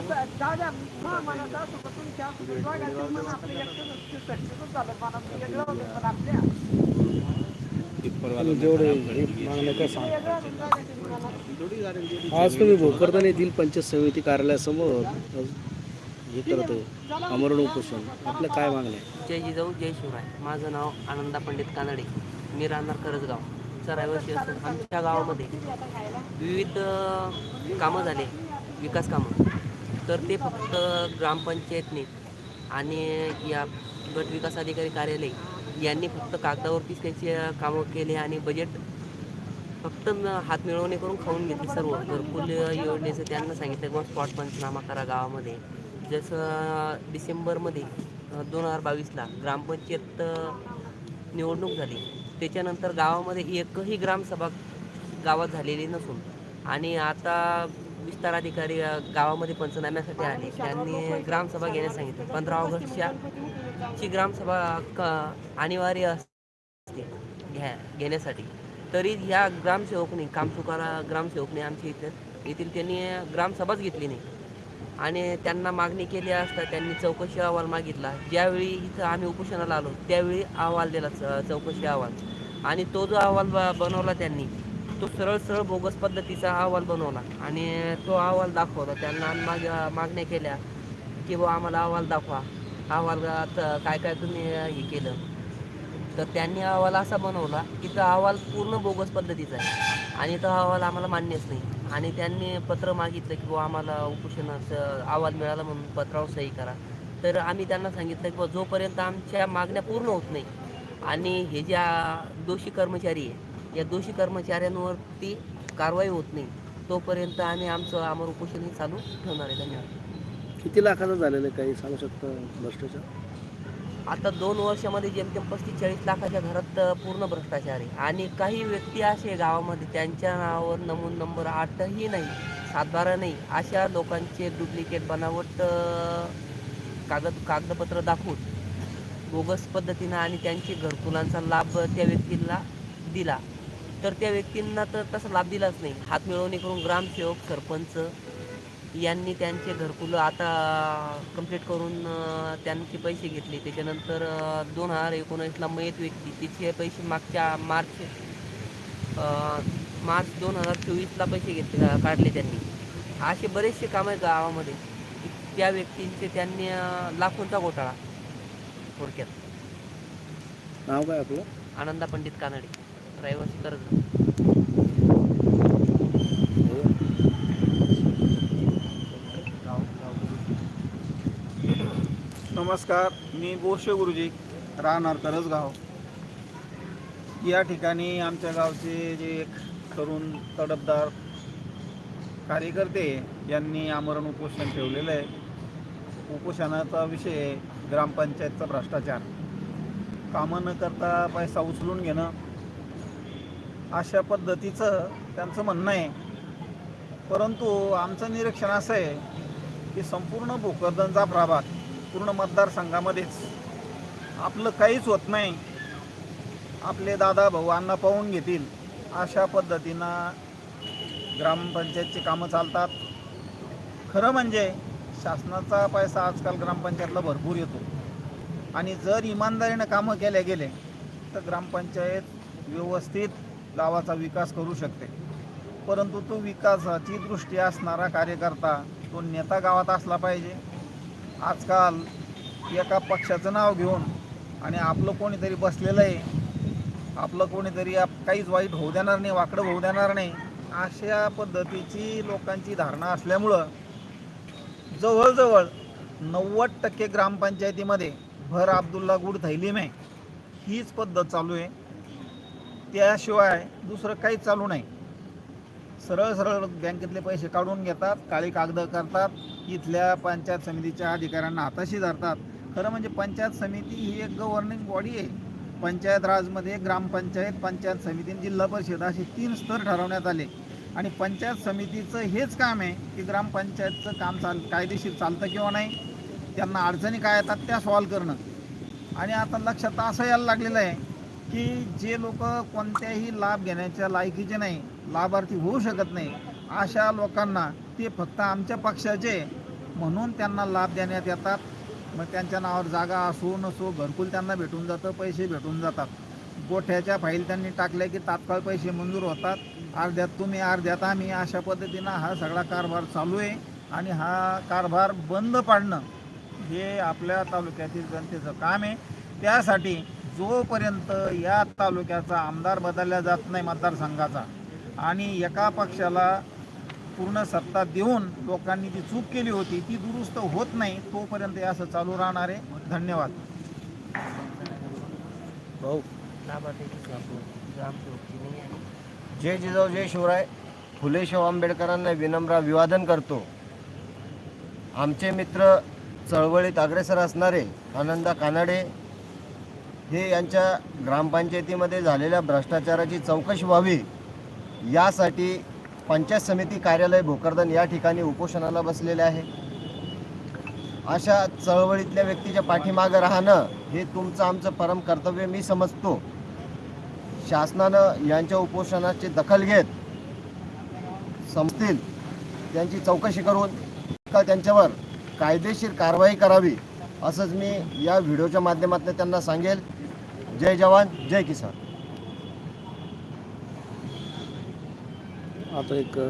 असं का तुमच्या मन आपलं एकटंच सक्सेसच झालं वेगळं होतं पण आपल्या आज तुम्ही भोकरदन येथील पंचायत समिती कार्यालयासमोर हे करत आहे. आमरण उपोषण. आपल्या काय मागण्या आहे? जय जिजाऊ जय शिवराय. माझं नाव आनंदा पंडित कानडे. मी राहणार करजगाव. चरायवरती असून आमच्या गावामध्ये विविध कामं झाले विकास कामं. तर ते फक्त ग्रामपंचायतने आणि या गट विकास अधिकारी कार्यालय यांनी फक्त कागदावरतीच त्यांची कामं केले आणि बजेट फक्त हात मिळवणे करून खाऊन घेतले सर्व. घरकुल योजनेचं त्यांना सांगितलं किंवा स्पॉट पंचनामा करा गावामध्ये. जसं डिसेंबरमध्ये दोन हजार बावीसला ग्रामपंचायत निवडणूक झाली. त्याच्यानंतर गावामध्ये एकही ग्रामसभा गावात झालेली नसून. आणि आता विस्तार अधिकारी गावामध्ये पंचनाम्यासाठी आले. त्यांनी ग्रामसभा घेण्यास सांगितलं. पंधरा ऑगस्टच्या ची ग्रामसभा क अनिवार्य असते घ्या घेण्यासाठी. तरी ह्या ग्रामसेवकने कामसुकारा ग्रामसेवकने आमच्या इथं येथील त्यांनी ग्रामसभाच घेतली नाही. आणि त्यांना मागणी केली असता त्यांनी चौकशी अहवाल मागितला. ज्यावेळी इथं आम्ही उपोषणाला आलो त्यावेळी अहवाल दिला चौकशी अहवाल. आणि तो जो अहवाल बनवला त्यांनी तो सरळ सरळ बोगस पद्धतीचा अहवाल बनवला. आणि तो अहवाल दाखवला. त्यांना माग मागण्या केल्या की बुवा आम्हाला अहवाल दाखवा. अहवालात काय काय तुम्ही हे केलं. तर त्यांनी अहवाल असा बनवला की तो अहवाल पूर्ण बोगस पद्धतीचा आहे. आणि तो अहवाल आम्हाला मान्यच नाही. आणि त्यांनी पत्र मागितलं की बुवा आम्हाला उपोषणाचं अहवाल मिळाला म्हणून पत्रावर सही करा. तर आम्ही त्यांना सांगितलं की बुवा जोपर्यंत आमच्या मागण्या पूर्ण होत नाही आणि हे ज्या दोषी कर्मचारी आहे या दोषी कर्मचाऱ्यांवरती कारवाई होत नाही. तोपर्यंत आम्ही आमचं अमर उपोषण हे चालू ठेवणार आहे. धन्यवाद. किती लाखाचं झालेलं आहे काही सांगू शकता भ्रष्टाचार? आता दोन वर्षामध्ये जेमतेम पस्तीस चाळीस लाखाच्या घरात पूर्ण भ्रष्टाचार आहे. आणि काही व्यक्ती असे गावामध्ये त्यांच्या नावावर नमूद नंबर आठही नाही सातबारा नाही अशा लोकांचे डुप्लिकेट बनावट कागद कागदपत्र दाखवून बोगस पद्धतीनं आणि त्यांची घरकुलांचा लाभ त्या व्यक्तीला दिला. तर त्या व्यक्तींना तर तसा लाभ दिलाच नाही. हात मिळवणी करून ग्रामसेवक सरपंच यांनी त्यांचे घरकुलं आता कंप्लीट करून त्यांचे पैसे घेतले. त्याच्यानंतर दोन हजार एकोणीसला मयत व्यक्ती तिचे पैसे मागच्या मार्च मार्च दोन हजार चोवीसला पैसे घेतले काढले त्यांनी. असे बरेचसे काम आहेत गावामध्ये. त्या व्यक्तींचे त्यांनी लाखोंचा घोटाळा थोडक्यात. नाव काय आपलं? आनंदा पंडित कानडे. रहिवासी कर्ज. नमस्कार मी बोशे गुरुजी राहणार करसगाव या ठिकाणी आमच्या गावचे जे एक तरुण तडफदार कार्यकर्ते यांनी आमरण उपोषण ठेवलेलं आहे. उपोषणाचा विषय आहे ग्रामपंचायतचा भ्रष्टाचार. कामं न करता पैसा उचलून घेणं अशा पद्धतीचं त्यांचं म्हणणं आहे. परंतु आमचं निरीक्षण असं आहे की संपूर्ण भोकरदनचा प्रभाग पूर्ण मतदारसंघामध्येच. आपलं काहीच होत नाही. आपले दादा भाऊ अण्णा पाहून घेतील. अशा पद्धतीनं ग्रामपंचायतची कामं चालतात. खरं म्हणजे शासनाचा पैसा आजकाल ग्रामपंचायतला भरपूर येतो. आणि जर इमानदारीनं कामं केल्या गेले तर ग्रामपंचायत व्यवस्थित गावाचा विकास करू शकते. परंतु तो विकासाची दृष्टी असणारा कार्यकर्ता तो नेता गावात असला पाहिजे. आजकाल एका पक्षाचं नाव घेऊन आणि आपलं कोणीतरी बसलेलं आहे. आपलं कोणीतरी आप- काहीच वाईट होऊ देणार नाही वाकडं होऊ देणार नाही अशा पद्धतीची लोकांची धारणा असल्यामुळं जवळजवळ नव्वद टक्के ग्रामपंचायतीमध्ये भर अब्दुल्ला गुड थैलीम आहे. हीच पद्धत चालू आहे. त्याशिवाय दुसरं काहीच चालू नाही. सरळ सरळ बँकेतले पैसे काढून घेतात काळी कागद करतात इथल्या पंचायत समितीच्या अधिकाऱ्यांना हाताशी धरतात. खरं म्हणजे पंचायत समिती ही एक गव्हर्निंग बॉडी आहे. पंचायत राजमध्ये ग्रामपंचायत पंचायत समिती जिल्हा परिषद असे तीन स्तर ठरवण्यात आले. आणि पंचायत समितीचं हेच काम आहे की ग्रामपंचायतचं काम चाल कायदेशीर चालतं किंवा नाही त्यांना अडचणी काय येतात त्या सॉल्व्ह करणं. आणि आता लक्षात असं यायला लागलेलं आहे की जे लोक कोणत्याही लाभ घेण्याच्या लायकीचे नाही लाभार्थी होऊ शकत नाही अशा लोकांना ते फक्त आमच्या पक्षाचे म्हणून त्यांना लाभ देण्यात येतात. मग त्यांच्या नावावर जागा असो नसो घरकुल त्यांना भेटून जातं पैसे भेटून जातात. गोठ्याच्या फाईल त्यांनी टाकल्या की तात्काळ पैसे मंजूर होतात. अर्ध्यात तुम्ही अर्ध्यात आम्ही अशा पद्धतीनं हा सगळा कारभार चालू आहे. आणि हा कारभार बंद पाडणं हे आपल्या तालुक्यातील जनतेचं काम आहे. त्यासाठी जोपर्यंत या तालुक्याचा आमदार बदलला जात नाही मतदारसंघाचा आणि एका पक्षाला पूर्ण सत्ता देऊन लोकांनी जी चूक केली होती ती दुरुस्त होत नाही तोपर्यंत हे असं चालू राहणार आहे. धन्यवाद. भाऊ. जय जिजाऊ जय शिवराय. फुले शाहू आंबेडकरांना विनम्र अभिवादन करतो. आमचे मित्र चळवळीत अग्रेसर असणारे आनंदा कानाडे हे यांच्या ग्रामपंचायतीमध्ये झालेल्या भ्रष्टाचाराची चौकशी व्हावी यासाठी पंचायत समिती कार्यालय भोकरदन या ठिकाणी उपोषणाला बसलेले आहे. अशा चळवळीतल्या व्यक्तीच्या पाठीमागं राहणं हे तुमचं आमचं परम कर्तव्य मी समजतो. शासनानं यांच्या उपोषणाची दखल घेत समजतील त्यांची चौकशी करून का त्यांच्यावर कायदेशीर कारवाई करावी. असंच मी या व्हिडिओच्या माध्यमातून त्यांना सांगेल. जय जवान जय किसान. आता एक